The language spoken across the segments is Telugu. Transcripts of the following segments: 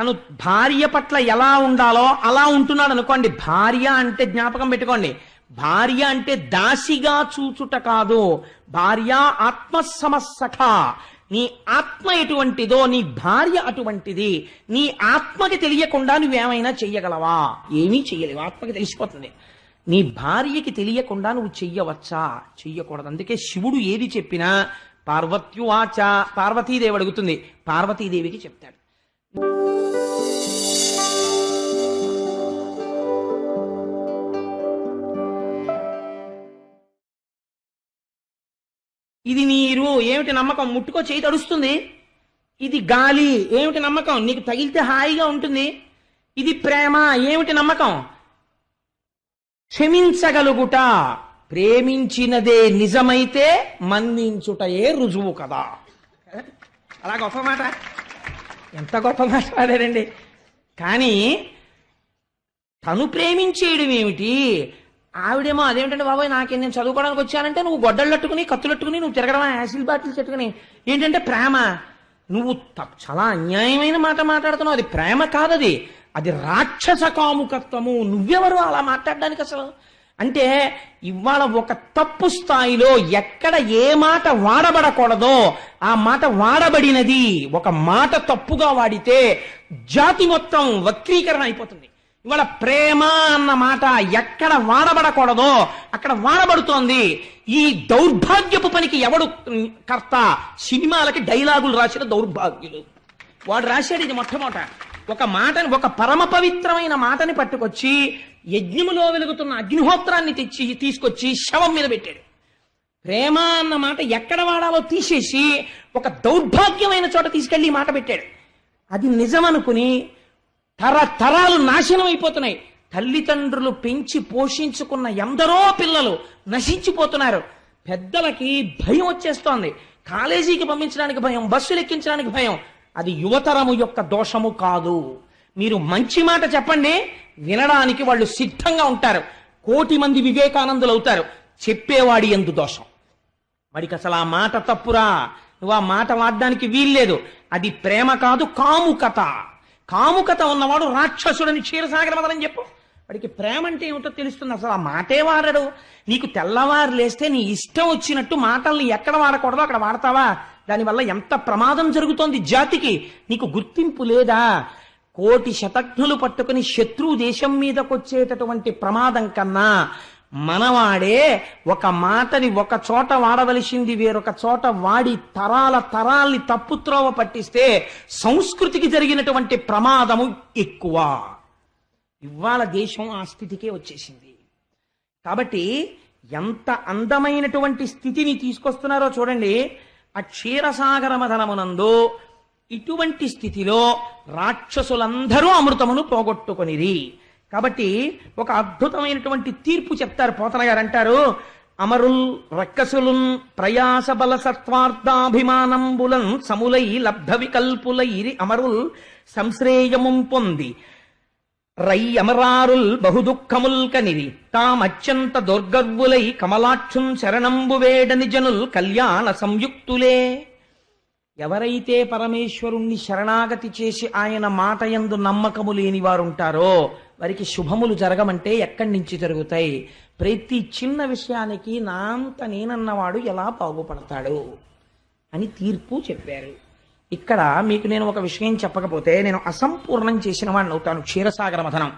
తను భార్య పట్ల ఎలా ఉండాలో అలా ఉంటున్నాడు అనుకోండి భార్య అంటే జ్ఞాపకం పెట్టుకోండి. భార్య అంటే దాసిగా చూచుట కాదు. భార్య ఆత్మసమస్సఖ నీ ఆత్మ ఎటువంటిదో నీ భార్య అటువంటిది నీ ఆత్మకి తెలియకుండా నువ్వేమైనా చెయ్యగలవా? ఏమీ చెయ్యలేవు. ఆత్మకి తెలిసిపోతుంది. నీ భార్యకి తెలియకుండా నువ్వు చెయ్యవచ్చా? చెయ్యకూడదు. అందుకే శివుడు ఏది చెప్పినా పార్వత్యువాచ పార్వతీదేవి అడుగుతుంది. పార్వతీదేవికి చెప్తాడు. ఇది నీరు ఏమిటి నమ్మకం? ముట్టుకో చేయి తడుస్తుంది. ఇది గాలి ఏమిటి నమ్మకం? నీకు తగిలితే హాయిగా ఉంటుంది. ఇది ప్రేమ ఏమిటి నమ్మకం? క్షమించగలుగుట ప్రేమించినదే నిజమైతే మన్నించుటయే రుజువు కదా. అలా గొప్ప మాట. ఎంత గొప్ప మాట పాడారండి. కానీ తను ప్రేమించేయడం ఏమిటి? ఆవిడేమో అదేమిటంటే బాబాయ్ నాకేం నేను చదువుకోవడానికి వచ్చానంటే నువ్వు గొడ్డళ్ళట్టుకుని కత్తులట్టుకుని నువ్వు తిరగడం యాసిల్ బాటిల్ చెట్టుకుని. ఏంటంటే ప్రేమ. నువ్వు చాలా అన్యాయమైన మాట మాట్లాడుతున్నావు. అది ప్రేమ కాదది. అది రాక్షస కాముకత్వము. నువ్వెవరు అలా మాట్లాడడానికి అసలు? అంటే ఇవాళ ఒక తప్పు స్థాయిలో ఎక్కడ ఏ మాట వాడబడకూడదో ఆ మాట వాడబడినది ఒక మాట తప్పుగా వాడితే జాతి మొత్తం వక్రీకరణ అయిపోతుంది. ఇవాళ ప్రేమ అన్న మాట ఎక్కడ వాడబడకూడదో అక్కడ వాడబడుతోంది. ఈ దౌర్భాగ్యపు పనికి ఎవడు కర్త? సినిమాలకి డైలాగులు రాసిన దౌర్భాగ్యులు. వాడు రాశాడు ఇది మొట్టమొదట. ఒక మాటని ఒక పరమ పవిత్రమైన మాటని పట్టుకొచ్చి యజ్ఞములో వెలుగుతున్న అగ్నిహోత్రాన్ని తెచ్చి తీసుకొచ్చి శవం మీద పెట్టాడు. ప్రేమ అన్న మాట ఎక్కడ వాడాలో తీసేసి ఒక దౌర్భాగ్యమైన చోట తీసుకెళ్ళి ఈ మాట పెట్టాడు. అది నిజమనుకుని తరతరాలు నాశనం అయిపోతున్నాయి. తల్లిదండ్రులు పెంచి పోషించుకున్న ఎందరో పిల్లలు నశించిపోతున్నారు. పెద్దలకి భయం వచ్చేస్తోంది. కాలేజీకి పంపించడానికి భయం బస్సులు ఎక్కించడానికి భయం. అది యువతరము యొక్క దోషము కాదు. మీరు మంచి మాట చెప్పండి వినడానికి వాళ్ళు సిద్ధంగా ఉంటారు. కోటి మంది వివేకానందులు అవుతారు చెప్పేవాడి ఎందు దోషం. వాడికి అసలు ఆ మాట తప్పురా. నువ్వు ఆ మాట వాడడానికి వీల్లేదు. అది ప్రేమ కాదు కాముకత. కాముకత ఉన్నవాడు రాక్షసుడని క్షీరసాగర మదనని చెప్పు. వాడికి ప్రేమ అంటే ఏమిటో తెలుస్తుంది. అసలు ఆ మాటే వాడడు. నీకు తెల్లవారు లేస్తే నీ ఇష్టం వచ్చినట్టు మాటల్ని ఎక్కడ వాడకూడదో అక్కడ వాడతావా? దానివల్ల ఎంత ప్రమాదం జరుగుతోంది జాతికి? నీకు గుర్తింపు లేదా? కోటి శతఘ్నులు పట్టుకుని శత్రువు దేశం మీదకొచ్చేటటువంటి ప్రమాదం కన్నా మనవాడే ఒక మాటని ఒక చోట వాడవలసింది వేరొక చోట వాడి తరాల తరాల్ని తప్పుత్రోవ పట్టిస్తే సంస్కృతికి జరిగినటువంటి ప్రమాదము ఎక్కువ. ఇవాళ దేశం ఆ స్థితికే వచ్చేసింది. కాబట్టి ఎంత అందమైనటువంటి స్థితిని తీసుకొస్తున్నారో చూడండి. ఆ క్షీరసాగర మధనమునందు ఇటువంటి స్థితిలో రాక్షసులందరూ అమృతమును పోగొట్టుకొనిరి. కాబట్టి ఒక అద్భుతమైనటువంటి తీర్పు చెప్తారు పోతన గారు అంటారు అమరుల్ రక్కసులున్ ప్రయాస బల సత్వార్థాభిమానంబులన్ సములై లబ్ధ వికల్పులైరి అమరుల్ సంశ్రేయముం పొంది. రయ్యమరారుల్ అమరారుల్ బహుదుఃఖముల్ కనిరి తామత్యంత దుర్గర్వులై కమలాక్షుం శరణంబు వేడని జనుల్ కళ్యాణ సంయుక్తులే ఎవరైతే పరమేశ్వరుణ్ణి శరణాగతి చేసి ఆయన మాట ఎందు నమ్మకము లేని వారుంటారో వారికి శుభములు జరగమంటే ఎక్కడి నుంచి జరుగుతాయి? ప్రతి చిన్న విషయానికి నాంత నేనన్నవాడు ఎలా బాగుపడతాడు? అని తీర్పు చెప్పారు. ఇక్కడ మీకు నేను ఒక విషయం చెప్పకపోతే నేను అసంపూర్ణం చేసిన వాడిని అవుతాను. క్షీరసాగర మథనం.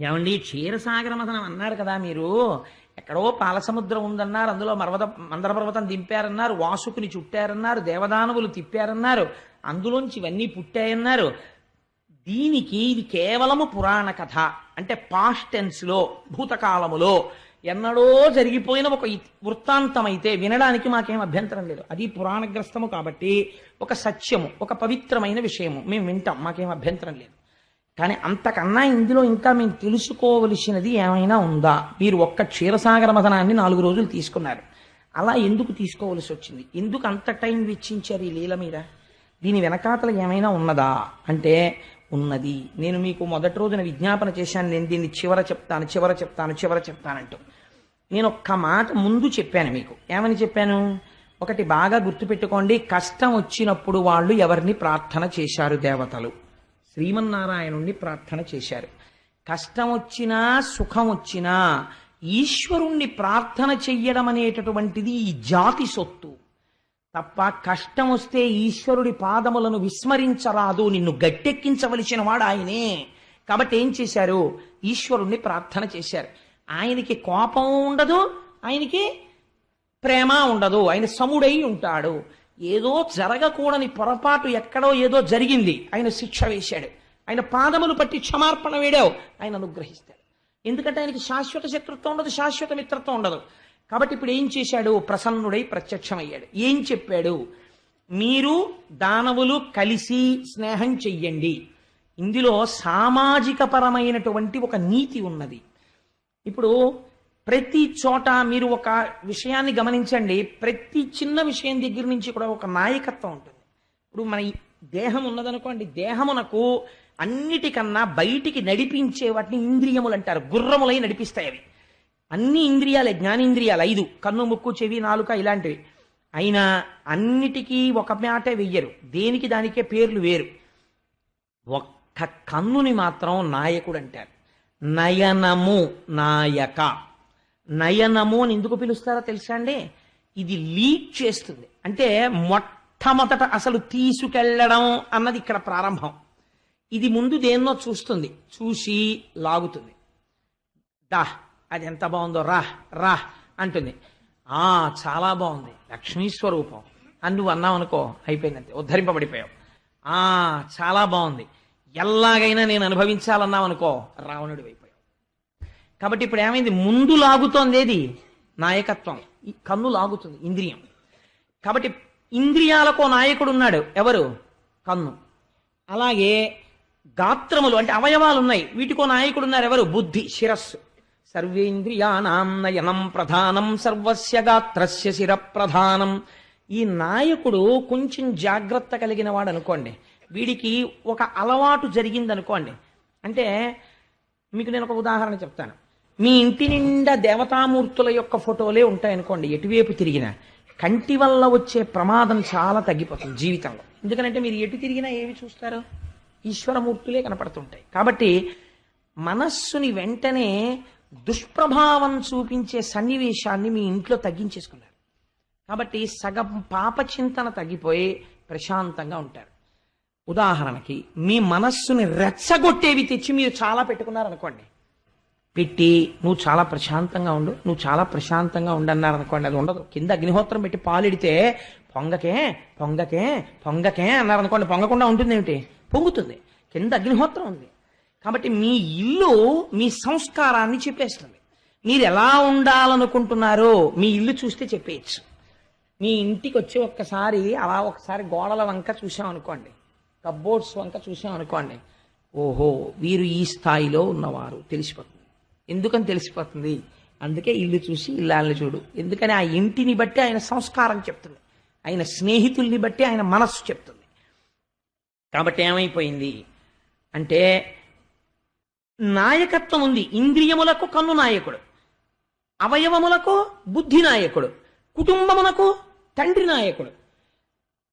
ఏమండి? క్షీరసాగర మథనం అన్నారు కదా మీరు. ఎక్కడో పాలసముద్రం ఉందన్నారు. అందులో మర్వత మందర పర్వతం దింపారన్నారు. వాసుకుని చుట్టారన్నారు. దేవదానవులు తిప్పారన్నారు. అందులోంచి ఇవన్నీ పుట్టాయన్నారు. దీనికి ఇది కేవలము పురాణ కథ. అంటే పాస్టెన్స్లో భూతకాలములో ఎన్నడో జరిగిపోయిన ఒక వృత్తాంతమైతే వినడానికి మాకేం అభ్యంతరం లేదు. అది పురాణగ్రస్తము కాబట్టి ఒక సత్యము ఒక పవిత్రమైన విషయము. మేము వింటాం మాకేం అభ్యంతరం లేదు. కానీ అంతకన్నా ఇందులో ఇంకా మేము తెలుసుకోవలసినది ఏమైనా ఉందా? మీరు ఒక్క క్షీరసాగర మథనాన్ని నాలుగు రోజులు తీసుకున్నారు. అలా ఎందుకు తీసుకోవలసి వచ్చింది? ఎందుకు అంత టైం వెచ్చించారు ఈ లీల మీద? దీని వెనకాతలు ఏమైనా ఉన్నదా? అంటే ఉన్నది. నేను మీకు మొదటి రోజున విజ్ఞాపన చేశాను. నేను దీన్ని చివర చెప్తాను చివర చెప్తాను చివర చెప్తానంటూ. నేను ఒక్క మాట ముందు చెప్పాను మీకు. ఏమని చెప్పాను? ఒకటి బాగా గుర్తుపెట్టుకోండి. కష్టం వచ్చినప్పుడు వాళ్ళు ఎవరిని ప్రార్థన చేశారు? దేవతలు. శ్రీమన్నారాయణుణ్ణి ప్రార్థన చేశారు. కష్టం వచ్చినా సుఖం వచ్చినా ఈశ్వరుణ్ణి ప్రార్థన చెయ్యడం అనేటటువంటిది ఈ జాతి సొత్తు. తప్ప కష్టం వస్తే ఈశ్వరుడి పాదములను విస్మరించరాదు నిన్ను గట్టెక్కించవలసిన వాడు ఆయనే. కాబట్టి ఏం చేశారు? ఈశ్వరుణ్ణి ప్రార్థన చేశారు. ఆయనకి కోపం ఉండదు ఆయనకి ప్రేమ ఉండదు ఆయన సముడై ఉంటాడు. ఏదో జరగకూడని పొరపాటు ఎక్కడో ఏదో జరిగింది. ఆయన శిక్ష వేశాడు. ఆయన పాదములు పట్టి క్షమార్పణ వేడావు. ఆయన అనుగ్రహిస్తాడు. ఎందుకంటే ఆయనకి శాశ్వత శత్రుత్వం ఉండదు శాశ్వత మిత్రత్వం ఉండదు. కాబట్టి ఇప్పుడు ఏం చేశాడు? ప్రసన్నుడై ప్రత్యక్షమయ్యాడు. ఏం చెప్పాడు? మీరు దానవులు కలిసి స్నేహం చెయ్యండి. ఇందులో సామాజిక పరమైనటువంటి ఒక నీతి ఉన్నది. ఇప్పుడు ప్రతి చోట మీరు ఒక విషయాన్ని గమనించండి. ప్రతి చిన్న విషయం దగ్గర నుంచి కూడా ఒక నాయకత్వం ఉంటుంది. ఇప్పుడు మన దేహం ఉన్నదనుకోండి. దేహమునకు అన్నిటికన్నా బయటికి నడిపించే వాటిని ఇంద్రియములు అంటారు. గుర్రములై నడిపిస్తాయి అవి. అన్ని ఇంద్రియాలే జ్ఞానేంద్రియాలు ఐదు. కన్ను ముక్కు చెవి నాలుక ఇలాంటివి. అయినా అన్నిటికీ ఒక మాట వెయ్యరు. దేనికి దానికే పేర్లు వేరు. ఒక్క కన్నుని మాత్రం నాయకుడు అంటారు నయనము నాయక. నయనము అని ఎందుకు పిలుస్తారో తెలుసా అండి? ఇది లీడ్ చేస్తుంది. అంటే మొట్టమొదట అసలు తీసుకెళ్ళడం అన్నది ఇక్కడ ప్రారంభం. ఇది ముందు దేన్నో చూస్తుంది. చూసి లాగుతుంది. దా అది ఎంత బాగుందో రా రా అంటుంది. ఆ చాలా బాగుంది. లక్ష్మీ స్వరూపం. అని నువ్వు అన్నావు అనుకో అయిపోయిందంతే. ఉద్ధరింపబడిపోయావు. ఆ చాలా బాగుంది. ఎలాగైనా నేను అనుభవించాలన్నావు అనుకో రావణుడు అయిపోయావు కాబట్టి ఇప్పుడు ఏమైంది? ముందు లాగుతోంది ఏది? నాయకత్వం. ఈ కన్ను లాగుతుంది ఇంద్రియం. కాబట్టి ఇంద్రియాలకో నాయకుడు ఉన్నాడు ఎవరు? కన్ను. అలాగే గాత్రములు అంటే అవయవాలు ఉన్నాయి వీటికో నాయకుడు ఉన్నారు ఎవరు? బుద్ధి శిరస్సు. సర్వేంద్రియాణం నయనం ప్రధానం సర్వస్య గాత్రస్య శిర ప్రధానం ఈ నాయకుడు కొంచెం జాగ్రత్త కలిగిన వాడు అనుకోండి. వీడికి ఒక అలవాటు జరిగింది అనుకోండి అంటే మీకు నేను ఒక ఉదాహరణ చెప్తాను. మీ ఇంటి నిండా దేవతామూర్తుల యొక్క ఫోటోలే ఉంటాయనుకోండి ఎటువైపు తిరిగినా. కంటి వల్ల వచ్చే ప్రమాదం చాలా తగ్గిపోతుంది జీవితంలో. ఎందుకంటే మీరు ఎటు తిరిగినా ఏమి చూస్తారు? ఈశ్వరమూర్తులే కనపడుతుంటాయి. కాబట్టి మనస్సుని వెంటనే దుష్ప్రభావం చూపించే సన్నివేశాన్ని మీ ఇంట్లో తగ్గించేసుకున్నారు. కాబట్టి సగం పాప చింతన తగ్గిపోయి ప్రశాంతంగా ఉంటారు. ఉదాహరణకి మీ మనస్సుని రెచ్చగొట్టేవి తెచ్చి మీరు చాలా పెట్టుకున్నారనుకోండి. పెట్టి నువ్వు చాలా ప్రశాంతంగా ఉండు నువ్వు చాలా ప్రశాంతంగా ఉండన్నారనుకోండి అది ఉండదు. కింద అగ్నిహోత్రం పెట్టి పాలిడితే పొంగకే పొంగకే పొంగకే అన్నారు అనుకోండి పొంగకుండా ఉంటుంది ఏమిటి పొంగుతుంది. కింద అగ్నిహోత్రం ఉంది. కాబట్టి మీ ఇల్లు మీ సంస్కారాన్ని చెప్పేస్తుంది. మీరు ఎలా ఉండాలనుకుంటున్నారో మీ ఇల్లు చూస్తే చెప్పేయచ్చు. మీ ఇంటికి వచ్చి ఒక్కసారి అలా ఒకసారి గోడల వంక చూసామనుకోండి కబ్బోర్డ్స్ వంక చూసామనుకోండి ఓహో వీరు ఈ స్థాయిలో ఉన్నవారు. తెలిసిపోతుంది. ఎందుకని తెలిసిపోతుంది? అందుకే ఇల్లు చూసి ఇల్లాలని చూడు. ఎందుకని ఆ ఇంటిని బట్టి ఆయన సంస్కారం చెప్తుంది. ఆయన స్నేహితుల్ని బట్టి ఆయన మనస్సు చెప్తుంది. కాబట్టి ఏమైపోయింది? అంటే నాయకత్వం ఉంది ఇంద్రియములకు కన్ను నాయకుడు. అవయవములకు బుద్ధి నాయకుడు. కుటుంబమునకు తండ్రి నాయకుడు.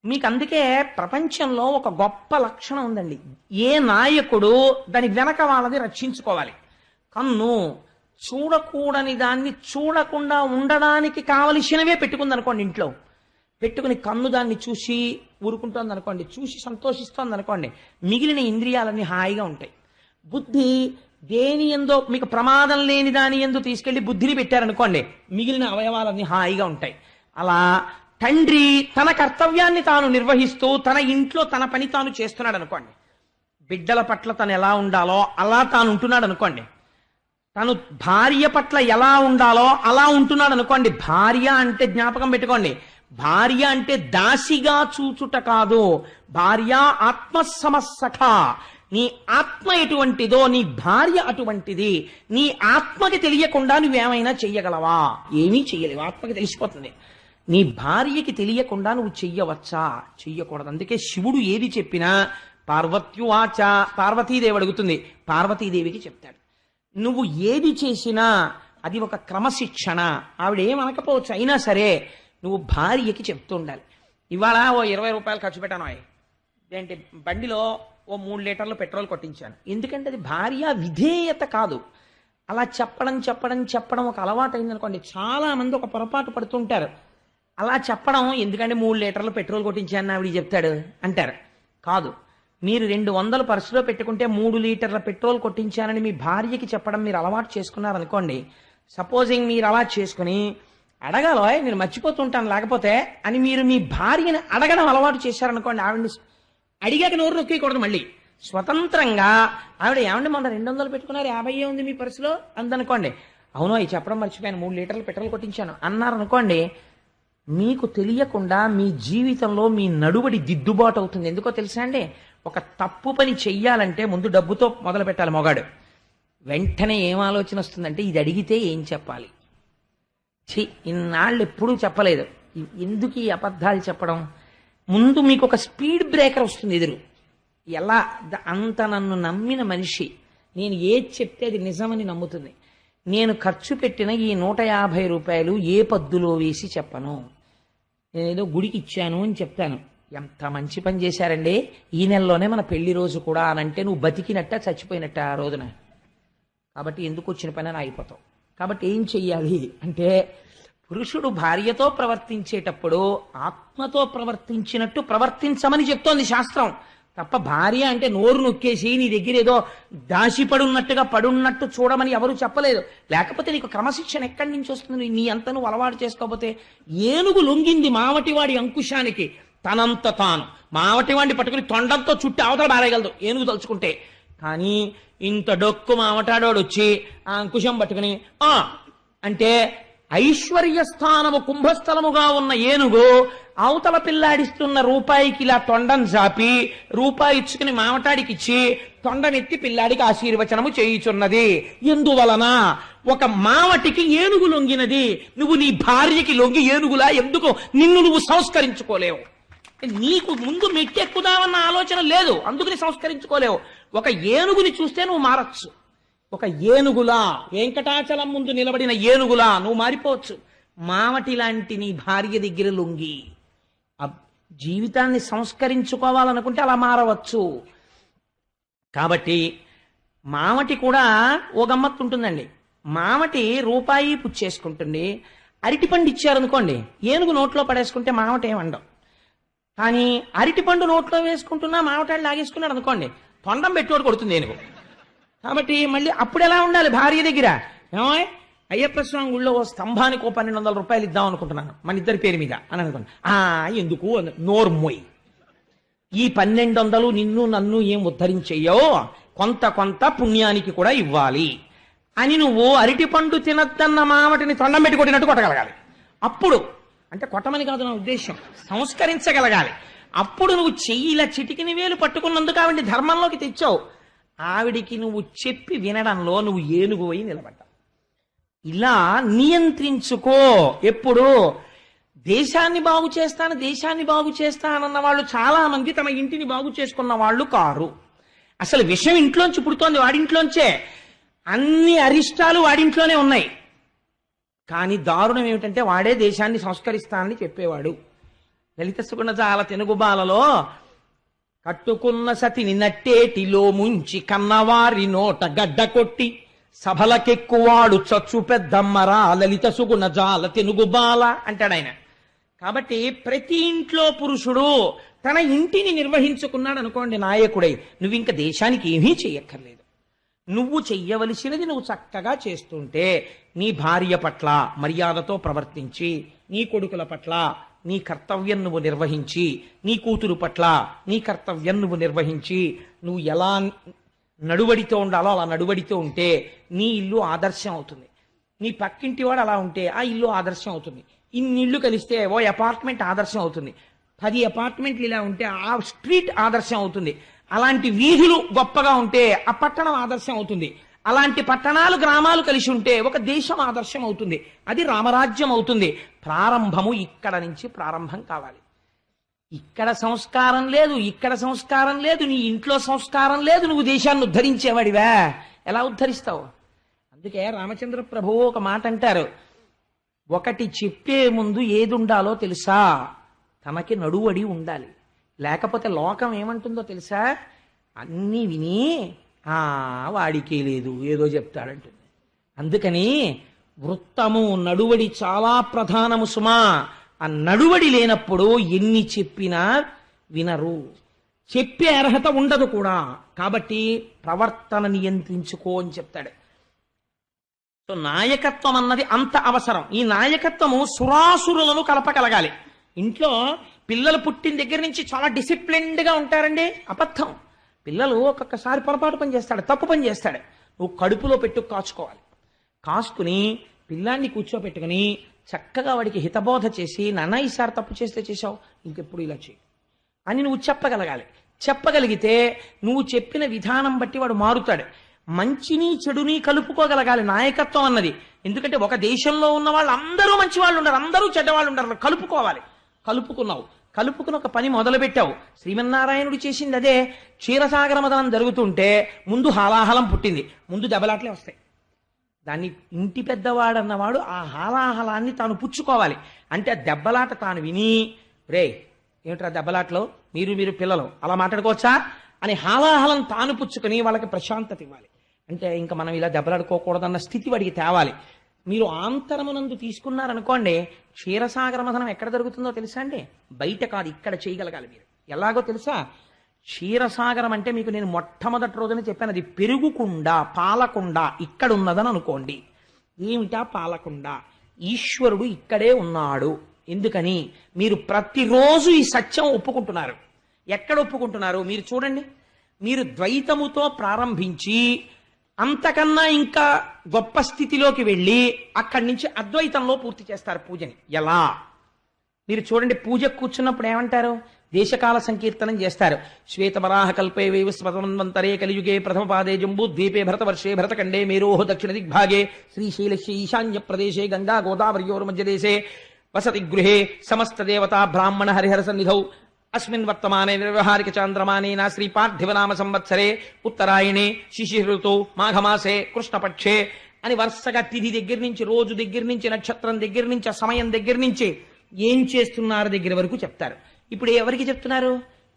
మీకు అందుకే ప్రపంచంలో ఒక గొప్ప లక్షణం ఉందండి. ఏ నాయకుడు దాని వెనక వాళ్ళని రక్షించుకోవాలి. కన్ను చూడకూడని దాన్ని చూడకుండా ఉండడానికి కావలసినవే పెట్టుకుంది అనుకోండి ఇంట్లో. పెట్టుకుని కన్ను దాన్ని చూసి ఊరుకుంటోంది అనుకోండి చూసి సంతోషిస్తోంది అనుకోండి మిగిలిన ఇంద్రియాలన్నీ హాయిగా ఉంటాయి. బుద్ధి దేని ఎందో మీకు ప్రమాదం లేని దాని ఎందు తీసుకెళ్ళి బుద్ధిని పెట్టారనుకోండి మిగిలిన అవయవాలన్నీ హాయిగా ఉంటాయి. అలా తండ్రి తన కర్తవ్యాన్ని తాను నిర్వహిస్తూ తన ఇంట్లో తన పని తాను చేస్తున్నాడు అనుకోండి బిడ్డల పట్ల తను ఎలా ఉండాలో అలా తాను ఉంటున్నాడు అనుకోండి తను భార్య పట్ల ఎలా ఉండాలో అలా ఉంటున్నాడు అనుకోండి భార్య అంటే జ్ఞాపకం పెట్టుకోండి భార్య అంటే దాసిగా చూచుట కాదు భార్య ఆత్మసమస్సఖ నీ ఆత్మ ఎటువంటిదో నీ భార్య అటువంటిది నీ ఆత్మకి తెలియకుండా నువ్వేమైనా చెయ్యగలవా? ఏమీ చెయ్యలేవు ఆత్మకి తెలిసిపోతుంది. నీ భార్యకి తెలియకుండా నువ్వు చెయ్యవచ్చా? చెయ్యకూడదు. అందుకే శివుడు ఏది చెప్పినా పార్వత్యువాచ పార్వతీదేవి అడుగుతుంది. పార్వతీదేవికి చెప్తాడు. నువ్వు ఏది చేసినా అది ఒక క్రమశిక్షణ. ఆవిడ ఏమనకపోవచ్చు అయినా సరే నువ్వు భార్యకి చెప్తూ ఉండాలి. ఇవాళ ఓ ఇరవై రూపాయలు ఖర్చు పెట్టాను ఏంటి బండిలో ఓ మూడు లీటర్లు పెట్రోల్ కొట్టించాను. ఎందుకంటే అది భార్య విధేయత కాదు. అలా చెప్పడం చెప్పడం చెప్పడం ఒక అలవాటు అయిందనుకోండి చాలా మంది ఒక పొరపాటు పడుతుంటారు. అలా చెప్పడం ఎందుకంటే మూడు లీటర్లు పెట్రోల్ కొట్టించాను ఆవిడ చెప్తాడు అంటారు. కాదు. మీరు రెండు వందలు పర్సులో పెట్టుకుంటే మూడు లీటర్ల పెట్రోల్ కొట్టించానని మీ భార్యకి చెప్పడం మీరు అలవాటు చేసుకున్నారనుకోండి. సపోజింగ్ మీరు అలా చేసుకుని అడగాలో నేను మర్చిపోతుంటాను లేకపోతే అని మీరు మీ భార్యని అడగడం అలవాటు చేశారనుకోండి ఆవిడని అడిగాక నోరు నొక్కేయకూడదు మళ్ళీ. స్వతంత్రంగా ఆవిడ ఏమండి మొన్న రెండు వందలు పెట్టుకున్నారు యాభై ఉంది మీ పర్సులో? అందనుకోండి. అవును అవి చెప్పడం మర్చిపోయాను. మూడు లీటర్లు పెట్రోల్ కొట్టించాను. అన్నారు అనుకోండి మీకు తెలియకుండా మీ జీవితంలో మీ నడువడి దిద్దుబాటు అవుతుంది. ఎందుకో తెలుసా అండి? ఒక తప్పు పని చెయ్యాలంటే ముందు డబ్బుతో మొదలు పెట్టాలి మొగాడు. వెంటనే ఏం ఆలోచన వస్తుందంటే ఇది అడిగితే ఏం చెప్పాలి? చి ఇన్నాళ్ళు ఎప్పుడూ చెప్పలేదు. ఎందుకు ఈ అబద్ధాలు చెప్పడం? ముందు మీకు ఒక స్పీడ్ బ్రేకర్ వస్తుంది ఎదురు. ఎలా? అంత నన్ను నమ్మిన మనిషి. నేను ఏది చెప్తే అది నిజమని నమ్ముతుంది. నేను ఖర్చు పెట్టిన ఈ నూట యాభై రూపాయలు ఏ పద్దులో వేసి చెప్పను. నేనేదో గుడికి ఇచ్చాను అని చెప్తాను. ఎంత మంచి పని చేశారండి. ఈ నెలలోనే మన పెళ్ళి రోజు కూడా అని అంటే నువ్వు బతికినట్ట చచ్చిపోయినట్ట ఆ రోజున. కాబట్టి ఎందుకు వచ్చిన పని అని అయిపోతావు కాబట్టి ఏం చెయ్యాలి? అంటే పురుషుడు భార్యతో ప్రవర్తించేటప్పుడు ఆత్మతో ప్రవర్తించినట్టు ప్రవర్తించమని చెప్తోంది శాస్త్రం. తప్ప భార్య అంటే నోరు నొక్కేసి నీ దగ్గర ఏదో దాసిపడున్నట్టుగా పడున్నట్టు చూడమని ఎవరు చెప్పలేదు. లేకపోతే నీకు క్రమశిక్షణ ఎక్కడి నుంచి వస్తుంది? నీ అంత నువ్వు అలవాటు చేసుకోకపోతే ఏనుగు లొంగింది మావటివాడి అంకుశానికి. తనంత తాను. మావటివాడిని పట్టుకుని తొండంతో చుట్టి అవతల బారేయగలదు ఏనుగు తలుచుకుంటే. కానీ ఇంత డొక్కు మావటాడోడు వచ్చి ఆ అంకుశం పట్టుకుని ఆ అంటే ఐశ్వర్య స్థానము కుంభస్థలముగా ఉన్న ఏనుగు అవతల పిల్లాడిస్తున్న రూపాయికి ఇలా తొండం చాపి రూపాయి ఇచ్చుకుని మామటాడికి ఇచ్చి తొండనెత్తి పిల్లాడికి ఆశీర్వచనము చేయుచున్నది. ఎందువలన? ఒక మావటికి ఏనుగు లొంగినది. నువ్వు నీ భార్యకి లొంగి ఏనుగులా ఎందుకు నిన్ను నువ్వు సంస్కరించుకోలేవు? నీకు ముందు మెట్టెక్కుదామన్న ఆలోచన లేదు. అందుకని సంస్కరించుకోలేవు. ఒక ఏనుగుని చూస్తే నువ్వు మారచ్చు. ఒక ఏనుగులా వెంకటాచలం ముందు నిలబడిన ఏనుగులా నువ్వు మారిపోవచ్చు. మావటి లాంటి నీ భార్య దగ్గర లొంగి. జీవితాన్ని సంస్కరించుకోవాలనుకుంటే అలా మారవచ్చు. కాబట్టి మామటి కూడా ఓ గమ్మత్తు ఉంటుందండి. మామటి రూపాయి పుచ్చేసుకుంటుంది. అరటిపండు ఇచ్చారనుకోండి ఏనుగు నోట్లో పడేసుకుంటే మామటి ఏమండవు కానీ అరటిపండు నోట్లో వేసుకుంటున్నా మామటాడు లాగేసుకున్నాడు అనుకోండి తొండం పెట్టుకోడు కొడుతుంది ఏనుగు. కాబట్టి మళ్ళీ అప్పుడు ఎలా ఉండాలి భార్య దగ్గర? ఏమో అయ్యప్ప స్వామి గుళ్ళో ఓ స్తంభానికి ఓ పన్నెండు వందల రూపాయలు ఇద్దాం అనుకుంటున్నాను మన ఇద్దరి పేరు మీద. అని అనుకున్నాను. ఆ ఎందుకు? నోర్మోయ్ ఈ పన్నెండు వందలు నిన్ను నన్ను ఏం ఉద్ధరించేయో కొంత కొంత పుణ్యానికి కూడా ఇవ్వాలి. అని నువ్వు అరటిపండు తినద్దన్న మామటిని తొండం పెట్టి కొట్టినట్టు కొట్టగలగాలి. అప్పుడు అంటే కొట్టమని కాదు నా ఉద్దేశం సంస్కరించగలగాలి. అప్పుడు నువ్వు చెయ్యి ఇలా వేలు పట్టుకున్నందుకు ఆవిడ ధర్మంలోకి తెచ్చావు. ఆవిడికి నువ్వు చెప్పి వినడంలో నువ్వు ఏనుగు అయి నిలబడ్డావు. ఇలా నియంత్రించుకో. ఎప్పుడు? దేశాన్ని బాగు చేస్తాను దేశాన్ని బాగు చేస్తానన్న వాళ్ళు చాలా మంది తమ ఇంటిని బాగు చేసుకున్న వాళ్ళు కారు. అసలు విషయం ఇంట్లోంచి పుడుతోంది వాడింట్లోంచే. అన్ని అరిష్టాలు వాడింట్లోనే ఉన్నాయి. కానీ దారుణం ఏమిటంటే వాడే దేశాన్ని సంస్కరిస్తానని చెప్పేవాడు. లలిత సుగుణ జాల తెనుగుబాలలో కట్టుకున్న సతిని నట్టేటిలో ముంచి కన్నవారి నోట గడ్డ కొట్టి సభలకెక్కువాడు చచ్చు పెద్దమ్మరా లలిత సుగుణ జాల తెనుగుబాల అంటాడు ఆయన. కాబట్టి ప్రతి ఇంట్లో పురుషుడు తన ఇంటిని నిర్వహించుకున్నాడు అనుకోండి నాయకుడై నువ్వు ఇంకా దేశానికి ఏమీ చెయ్యక్కర్లేదు. నువ్వు చెయ్యవలసినది నువ్వు చక్కగా చేస్తుంటే నీ భార్య పట్ల మర్యాదతో ప్రవర్తించి నీ కొడుకుల పట్ల నీ కర్తవ్యం నువ్వు నిర్వహించి నీ కూతురు పట్ల నీ కర్తవ్యం నువ్వు నిర్వహించి నువ్వు ఎలా నడువడితో ఉండాలో అలా నడువడితో ఉంటే నీ ఇల్లు ఆదర్శం అవుతుంది. నీ పక్కింటి వాడు అలా ఉంటే ఆ ఇల్లు ఆదర్శం అవుతుంది. ఇన్ని ఇళ్ళు కలిస్తే ఓ అపార్ట్మెంట్ ఆదర్శం అవుతుంది. పది అపార్ట్మెంట్లు ఇలా ఉంటే ఆ స్ట్రీట్ ఆదర్శం అవుతుంది. అలాంటి వీధులు గొప్పగా ఉంటే ఆ పట్టణం ఆదర్శం అవుతుంది. అలాంటి పట్టణాలు గ్రామాలు కలిసి ఉంటే ఒక దేశం ఆదర్శం అవుతుంది అది రామరాజ్యం అవుతుంది. ప్రారంభము ఇక్కడ నుంచి ప్రారంభం కావాలి. ఇక్కడ సంస్కారం లేదు ఇక్కడ సంస్కారం లేదు నీ ఇంట్లో సంస్కారం లేదు నువ్వు దేశాన్ని ఉద్ధరించేవాడివా. ఎలా ఉద్ధరిస్తావు? అందుకే రామచంద్ర ప్రభువు ఒక మాట అంటారు. ఒకటి చెప్పే ముందు ఏది ఉండాలో తెలుసా? తమకి నడువడి ఉండాలి. లేకపోతే లోకం ఏమంటుందో తెలుసా? అన్నీ విని వాడికే లేదు ఏదో చెప్తాడంటుంది. అందుకని వృత్తము నడువడి చాలా ప్రధానము సుమా. ఆ నడువడి లేనప్పుడు ఎన్ని చెప్పినా వినరు. చెప్పే అర్హత ఉండదు కూడా. కాబట్టి ప్రవర్తన నియంత్రించుకో అని చెప్తాడు. సో నాయకత్వం అన్నది అంత అవసరం. ఈ నాయకత్వము సురాసురులను కలపగలగాలి. ఇంట్లో పిల్లలు పుట్టిన దగ్గర నుంచి చాలా డిసిప్లిన్డ్గా ఉంటారండి. అబద్ధం. పిల్లలు ఒక్కొక్కసారి పొరపాటు పని చేస్తాడు తప్పు పని చేస్తాడు. నువ్వు కడుపులో పెట్టు కాచుకోవాలి. కాసుకుని పిల్లాన్ని కూర్చోపెట్టుకుని చక్కగా వాడికి హితబోధ చేసి నాన్న ఈసారి తప్పు చేస్తే చేసావు ఇంకెప్పుడు ఇలా చేయి అని నువ్వు చెప్పగలగాలి. చెప్పగలిగితే నువ్వు చెప్పిన విధానం బట్టి వాడు మారుతాడు. మంచిని చెడుని కలుపుకోగలగాలి నాయకత్వం అన్నది. ఎందుకంటే ఒక దేశంలో ఉన్న వాళ్ళు అందరూ మంచి వాళ్ళు ఉండరు అందరూ చెడ్డవాళ్ళు ఉండరు కలుపుకోవాలి. కలుపుకున్నావు. కలుపుకుని ఒక పని మొదలుపెట్టావు. శ్రీమన్నారాయణుడు చేసింది అదే. క్షీరసాగర మదనం జరుగుతుంటే ముందు హాలాహలం పుట్టింది. ముందు దెబ్బలాట్లే వస్తాయి. దాన్ని ఇంటి పెద్దవాడన్నవాడు ఆ హాలాహలాన్ని తాను పుచ్చుకోవాలి. అంటే ఆ దెబ్బలాట తాను విని రే ఏమిట్రా దెబ్బలాటలు? మీరు మీరు పిల్లలు అలా మాట్లాడుకోవచ్చా? అని హాలాహలం తాను పుచ్చుకొని వాళ్ళకి ప్రశాంతత ఇవ్వాలి. అంటే ఇంకా మనం ఇలా దెబ్బలాడుకోకూడదన్న స్థితి వాడికి తేవాలి. మీరు ఆంతరమునందు తీసుకున్నారనుకోండి క్షీరసాగర మథనం ఎక్కడ జరుగుతుందో తెలుసా అండి? బయట కాదు ఇక్కడ చేయగలగాలి మీరు. ఎలాగో తెలుసా? క్షీరసాగరం అంటే మీకు నేను మొట్టమొదటి రోజున చెప్పాను అది పెరుగుకుండా పాలకుండా ఇక్కడ ఉన్నదని అనుకోండి. ఏమిటా పాలకుండా? ఈశ్వరుడు ఇక్కడే ఉన్నాడు. ఎందుకని? మీరు ప్రతిరోజు ఈ సత్యం ఒప్పుకుంటున్నారు. ఎక్కడ ఒప్పుకుంటున్నారు? మీరు చూడండి. మీరు ద్వైతముతో ప్రారంభించి అంతకన్నా ఇంకా గొప్ప స్థితిలోకి వెళ్ళి అక్కడి నుంచి అద్వైతంలో పూర్తి చేస్తారు పూజని. ఎలా? మీరు చూడండి పూజ కూర్చున్నప్పుడు ఏమంటారు? దేశకాల సంకీర్తనం చేస్తారు. శ్వేతవరాహ కల్పే వేవ స్వతమంతరే కలియుగే ప్రథమ పాదే జంబూ ద్వీపే భరతవర్షే భరతఖండే మేరోహ దక్షిణ దిగ్భాగే శ్రీశైలస్య ఈశాన్య ప్రదేశే గంగా గోదావరియోర్ మధ్యదేశే వసతి గృహే సమస్త దేవతా బ్రాహ్మణ హరిహర సన్నిధౌ అస్మిన్ వర్తమానే నిర్వహారిక చాంద్రమానేన శ్రీ పార్థివనామ సంవత్సరే ఉత్తరాయణే శిశిరుతు మాఘమాసే కృష్ణపక్షే అని వరుసగా తిథి దగ్గర నుంచి రోజు దగ్గర నుంచి నక్షత్రం దగ్గర నుంచి ఆ సమయం దగ్గర నుంచి ఏం చేస్తున్నారు దగ్గర వరకు చెప్తారు. ఇప్పుడు ఎవరికి చెప్తున్నారు?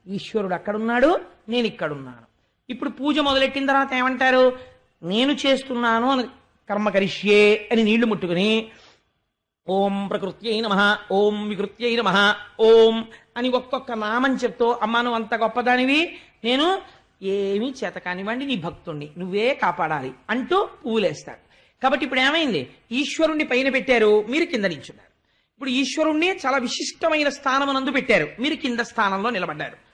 ఈశ్వరుడు అక్కడున్నాడు నేను ఇక్కడున్నాను. ఇప్పుడు పూజ మొదలెట్టిన తర్వాత ఏమంటారు? నేను చేస్తున్నాను అని కర్మకరిష్యే అని నీళ్ళు ముట్టుకుని ఓం ప్రకృత్యై నమ ఓం వికృత్యై నమ ఓం అని ఒక్కొక్క నామం చెప్తూ అమ్మను నువ్వు అంత గొప్పదానివి. నేను ఏమీ చేత కానివ్వండి నీ భక్తుణ్ణి. నువ్వే కాపాడాలి అంటూ పువ్వులేస్తాడు కాబట్టి ఇప్పుడు ఏమైంది? ఈశ్వరుణ్ణి పైన పెట్టారు మీరు కింద నించున్నారు. ఇప్పుడు ఈశ్వరుణ్ణి చాలా విశిష్టమైన స్థానమునందు పెట్టారు మీరు కింద స్థానంలో నిలబడ్డారు.